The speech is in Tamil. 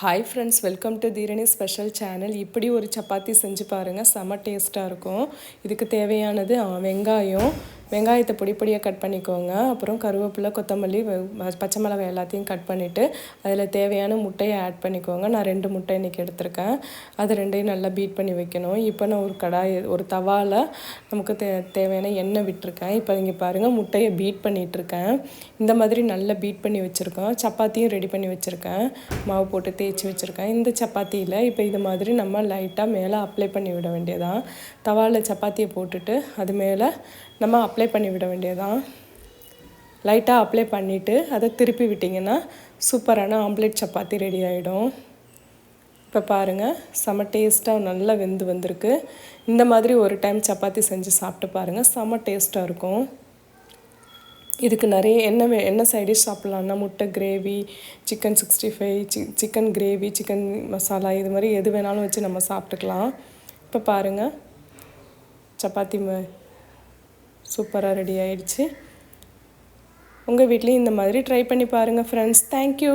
Hi friends welcome to Theerani special channel இப்படி ஒரு சப்பாத்தி செஞ்சு பாருங்கள் செம்ம டேஸ்ட்டாக இருக்கும். இதுக்கு தேவையானது வெங்காயம் வெங்காயத்தை பொடி பொடியாக கட் பண்ணிக்கோங்க. அப்புறம் கருவேப்பிலை கொத்தமல்லி பச்சை மிளகாய் எல்லாத்தையும் கட் பண்ணிவிட்டு அதில் தேவையான முட்டையை ஆட் பண்ணிக்கோங்க. நான் ரெண்டு முட்டை இன்றைக்கி எடுத்திருக்கேன். அது ரெண்டையும் நல்லா பீட் பண்ணி வைக்கணும். இப்போ நான் ஒரு கடாய் ஒரு தவாவில் நமக்கு தே தேவையான எண்ணெய் விட்டுருக்கேன். இப்போ இங்கே பாருங்கள் முட்டையை பீட் பண்ணிகிட்ருக்கேன் இந்த மாதிரி நல்லா பீட் பண்ணி வச்சுருக்கோம். சப்பாத்தியும் ரெடி பண்ணி வச்சுருக்கேன். மாவு போட்டு தேய்ச்சி வச்சுருக்கேன். இந்த சப்பாத்தியில் இப்போ இது மாதிரி நம்ம லைட்டாக மேலே அப்ளை பண்ணி விட வேண்டியதான் தவாவில் சப்பாத்தியை போட்டுட்டு அது மேலே நம்ம அப்ளை பண்ணி விட வேண்டியதான் லைட்டாக அப்ளை பண்ணிவிட்டு அதை திருப்பி விட்டிங்கன்னா சூப்பரான ஆம்லேட் சப்பாத்தி ரெடி ஆகிடும் இப்போ பாருங்கள் செம டேஸ்ட்டாக நல்லா வெந்து வந்திருக்கு. இந்த மாதிரி ஒரு டைம் சப்பாத்தி செஞ்சு சாப்பிட்டு பாருங்கள் செம டேஸ்ட்டாக இருக்கும். இதுக்கு நிறைய என்ன வே என்ன சைடிஷ் சாப்பிட்லான்னா முட்டை கிரேவி சிக்கன் சிக்ஸ்டி ஃபைவ் சி சிக்கன் கிரேவி சிக்கன் மசாலா இது மாதிரி எது வேணாலும் வச்சு நம்ம சாப்பிட்டுக்கலாம். இப்போ பாருங்கள் சப்பாத்தி சூப்பராக ரெடி ஆயிடுச்சு. உங்கள் வீட்லேயும் இந்த மாதிரி ட்ரை பண்ணி பாருங்கள் ஃப்ரெண்ட்ஸ் தேங்க்யூ